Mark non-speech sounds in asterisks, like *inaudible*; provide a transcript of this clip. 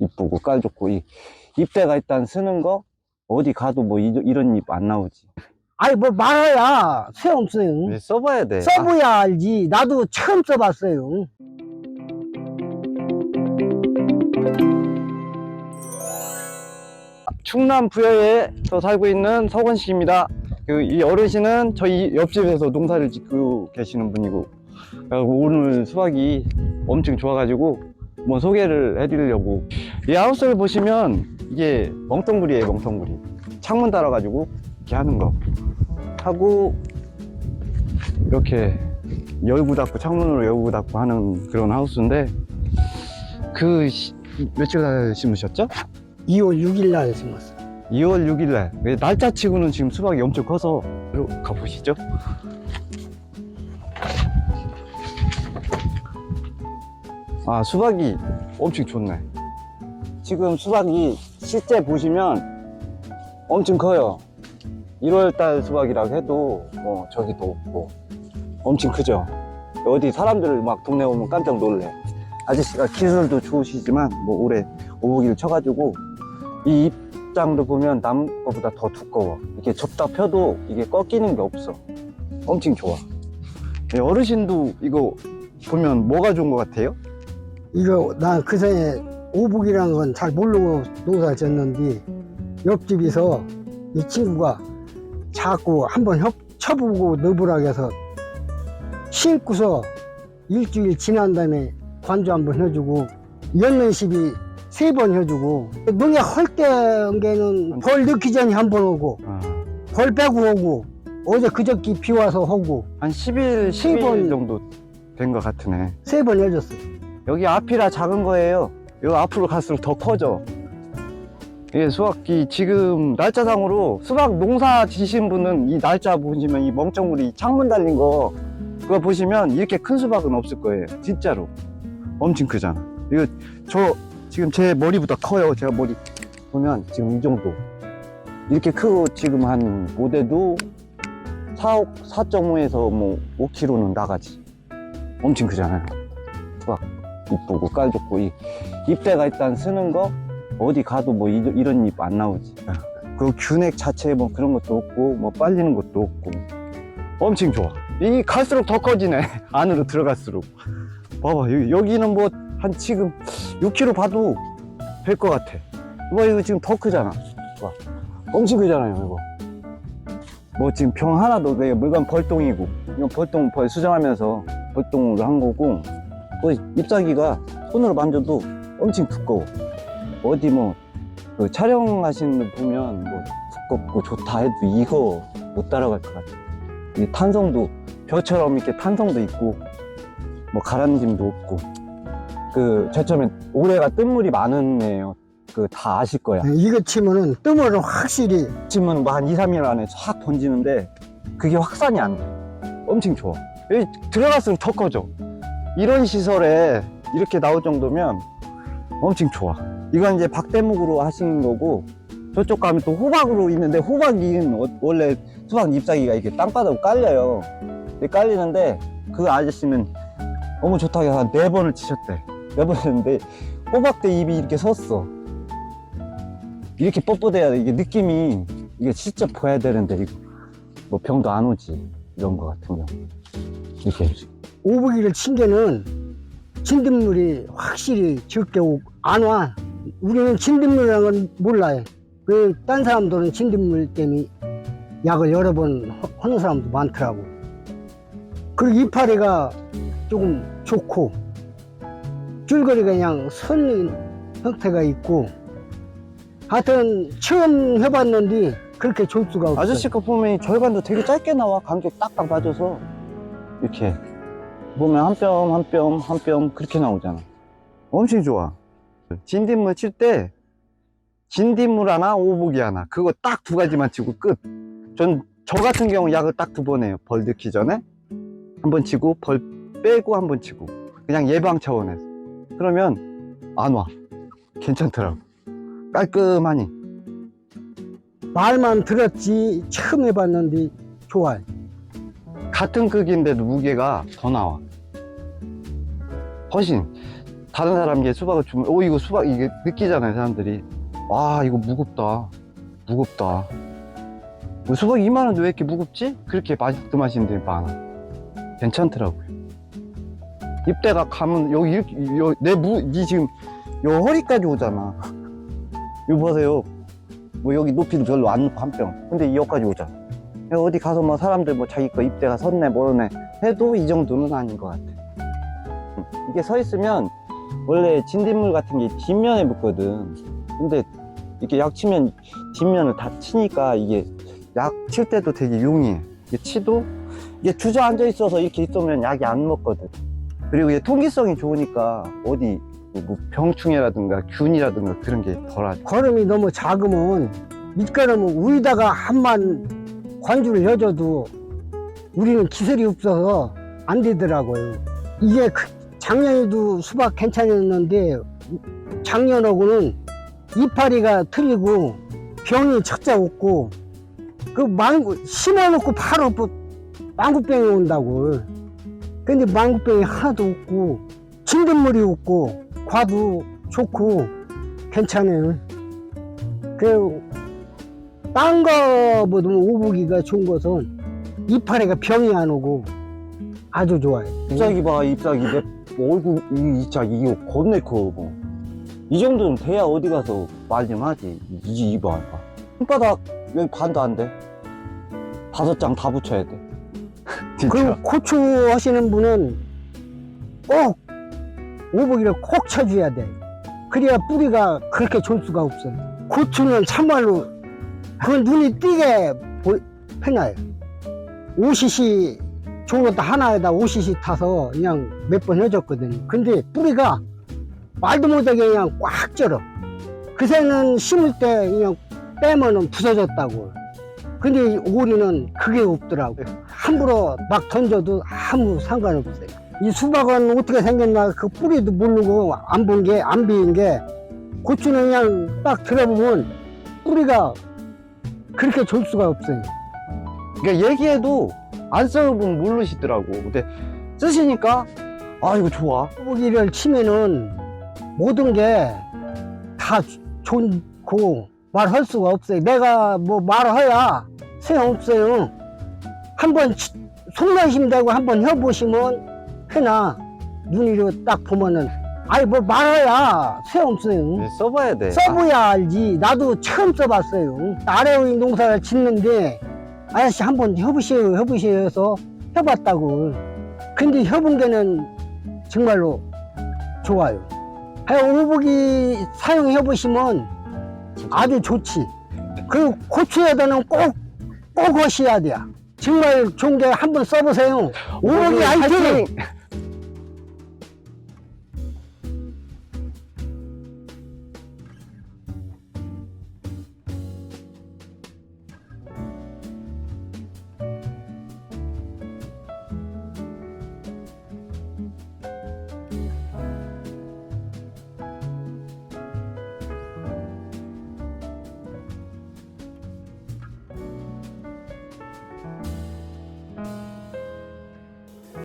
이쁘고 깔 좋고 이 잎대가 일단 쓰는 거 어디 가도 뭐 이, 이런 잎 안 나오지 아니 뭐 말아야 소용없어요. 왜 써봐야 돼 써봐야 알지. 나도 처음 써봤어요. 충남 부여에 저 살고 있는 서건 씨입니다. 그 이 어르신은 저희 옆집에서 농사를 짓고 계시는 분이고 오늘 수박이 엄청 좋아가지고 뭐 소개를 해드리려고. 이 하우스를 보시면 이게 멍텅구리예요 멍텅구리. 창문 달아가지고 이렇게 하는 거. 하고 이렇게 열고 닫고 창문으로 열고 닫고 하는 그런 하우스인데 그 시- 며칠 날 심으셨죠? 2월 6일 날 심었어. 2월 6일 날. 네, 날짜 치고는 지금 수박이 엄청 커서 가보시죠 아 수박이 엄청 좋네 지금 수박이 실제 보시면 엄청 커요 1월달 수박이라고 해도 뭐 저기도 없고 엄청 크죠 어디 사람들 막 동네 오면 깜짝 놀래 아저씨가 기술도 좋으시지만 뭐 올해 오복이를 쳐가지고 이 입장도 보면 남 거보다 더 두꺼워. 이렇게 접다 펴도 이게 꺾이는 게 없어. 엄청 좋아. 예, 어르신도 이거 보면 뭐가 좋은 것 같아요? 이거 난 그전에 오복이라는 건 잘 모르고 농사를 졌는데 옆집에서 이 친구가 자꾸 한번 협, 쳐보고 넣으라고 해서 심고서 일주일 지난 다음에 관주 한번 해주고 연면십이 세 번 해주고 농약 헐때게는 벌 넣기 전에 한 번 오고 아, 벌 빼고 오고 어제 그저께 비 와서 하고 한 10일, 세 10일 번. 정도 된 것 같으네. 세 번 해줬어 여기 앞이라 작은 거예요. 여기 앞으로 갈수록 더 커져. 예, 수학기 지금 날짜상으로 수박 농사 지신 분은 이 날짜 보시면 이 멍청구리 창문 달린 거 그거 보시면 이렇게 큰 수박은 없을 거예요. 진짜로. 엄청 크잖아. 이거 저 지금 제 머리보다 커요. 제가 머리 보면 지금 이 정도. 이렇게 크고 지금 한 모대도 4, 4.5에서 뭐 5kg는 나가지. 엄청 크잖아요. 수박. 이쁘고 깔 좋고 이 잎대가 일단 쓰는 거 어디 가도 뭐 이, 이런 잎 안 나오지. 그 균액 자체에 뭐 그런 것도 없고 뭐 빨리는 것도 없고. 엄청 좋아. 이 갈수록 더 커지네. *laughs* 안으로 들어갈수록. 봐봐 여기, 여기는 뭐 한 지금 6kg 봐도 될 것 같아. 뭐 이거 지금 더 크잖아. 봐. 엄청 크잖아요 이거. 뭐 지금 병 하나도 왜 물건 벌똥이고 이건 벌똥 벌 수정하면서 벌똥으로 한 거고 뭐 잎사귀가 손으로 만져도 엄청 두꺼워. 어디 뭐, 그 촬영하시는 분 보면 뭐 두껍고 좋다 해도 이거 못 따라갈 것 같아. 이 탄성도, 벼처럼 이렇게 탄성도 있고, 뭐 가라앉음도 없고. 그, 저처음에 올해가 뜬물이 많은 애예요. 그 다 아실 거야. 이거 치면은 뜸을 확실히 치면 뭐 한 2, 3일 안에 확 던지는데 그게 확산이 안 돼. 엄청 좋아. 여기 들어갈수록 더 커져. 이런 시설에 이렇게 나올 정도면 엄청 좋아. 이건 이제 박대목으로 하신 거고 저쪽 가면 또 호박으로 있는데 호박은 어- 원래 수박 잎사귀가 이렇게 땅바닥으로 깔려요. 근데 깔리는데 그 아저씨는 너무 좋다고 한 네 번을 치셨대. 네 번 했는데 호박대 잎이 이렇게 섰어. 이렇게 뻣뻣해야 돼. 이게 느낌이 이게 진짜 보여야 되는데 이거 뭐 병도 안 오지 이런 거 같은 경우 이렇게 오복이를 친 게는 진딧물이 확실히 적게 오- 안 와. 우리는 진딧물이라는 건 몰라요. 그, 딴 사람들은 진딧물 때문에 약을 여러 번 하- 하는 사람도 많더라고. 그리고 이파리가 조금 좋고, 줄거리가 그냥 선 형태가 있고, 하여튼 처음 해봤는데 그렇게 좋을 수가 없어. 아저씨 거 보면 이 절간도 되게 짧게 나와 간격 딱딱 맞아서 이렇게 보면 한 뼘 한 뼘 한 뼘 그렇게 나오잖아. 엄청 좋아. 진딧물 칠 때 진딧물 하나 오복이 하나. 그거 딱 두 가지만 치고 끝. 전 저 같은 경우 약을 딱 두 번 해요. 벌 넣기 전에. 한 번 치고 벌 빼고 한 번 치고. 그냥 예방 차원에서. 그러면 안 와. 괜찮더라고. 깔끔하니. 말만 들었지 처음 해봤는데 좋아요. 같은 크기인데도 무게가 더 나와. 훨씬. 다른 사람에게 수박을 주면 오 이거 수박 이게 느끼잖아요 사람들이. 와 이거 무겁다. 무겁다. 뭐 수박 2만 원인데 왜 이렇게 무겁지? 그렇게 말씀하시는 분들이 많아. 괜찮더라고요. 입대가 가면 여기 이렇게 내무 이 지금 요 허리까지 오잖아. *laughs* 이거 보세요. 뭐 여기 높이도 별로 안 높고 한뼘 근데 여기까지 오잖아 어디 가서 뭐 사람들 뭐 자기 거 입대가 섰네 뭐네 해도 이 정도는 아닌 것 같아. 음, 이게 서 있으면 원래 진딧물 같은 게 뒷면에 붙거든. 근데 이렇게 약 치면 뒷면을 다 치니까 이게 약 칠 때도 되게 용이해. 이게 치도 이게 주저앉아 있어서 이렇게 있으면 약이 안 먹거든. 그리고 이게 통기성이 좋으니까 어디 뭐 병충해라든가 균이라든가 그런 게 덜하죠 걸음이 너무 작으면 밑걸음은 위에다가 한만 관주를 해줘도 우리는 기술이 없어서 안 되더라고요. 이게 그- 작년에도 수박 괜찮았는데 작년하고는 이파리가 틀리고 병이 적자 없고 그 망고 심어놓고 바로 뭐 망고병이 온다고. 근데 망고병이 하나도 없고 진딧물이 없고 과도 좋고 괜찮아요. 그, 딴 거보다 오보기가 좋은 것은 이파리가 병이 안 오고 아주 좋아요. 잎사귀 봐 잎사귀. 내 얼굴 이 잎사귀 이거 겁내 커 뭐 이 정도는 돼야 어디 가서 말 좀 하지. 이제 이봐 봐. 손바닥 여기 반도 안 돼. 다섯 장 다 붙여야 돼. *laughs* 그리고 고추 하시는 분은 꼭 오보기를 콕 쳐줘야 돼. 그래야 뿌리가 그렇게 좋을 수가 없어요. 고추는 참말로 그 눈이 띄게 보, 해놔요. 5cc 좋은 것도 하나에다 5cc 타서 그냥 몇 번 해줬거든요. 근데 뿌리가 말도 못하게 그냥 꽉 쩔어. 그새는 심을 때 그냥 빼면은 부서졌다고. 근데 이 오리는 그게 없더라고. 함부로 막 던져도 아무 상관없어요. 이 수박은 어떻게 생겼나 그 뿌리도 모르고 안 본 게 안 비인 게 고추는 그냥 딱 들어보면 뿌리가 그렇게 좋을 수가 없어요. 그러니까 얘기해도 안 써보면 모르시더라고 근데 쓰시니까 아 이거 좋아 뿌기를 치면은 모든 게 다 좋고 말할 수가 없어요. 내가 뭐 말해야 소용없어요. 한번 치- 속내심 되고 한번 해보시면 해나 눈으로 딱 보면은 아니 뭐 말해야 소용없어요. 네, 써봐야 돼 써봐야 알지. 나도 처음 써봤어요. 아래의 농사를 짓는데 아저씨 한번 해보세요, 해보세요 해서 해봤다고. 근데 해본 게는 정말로 좋아요. 오복이 사용해보시면 아주 좋지. 그 고추에다는 꼭, 꼭 하셔야 돼요. 정말 좋은 게 한번 써보세요. 오복이 화이팅!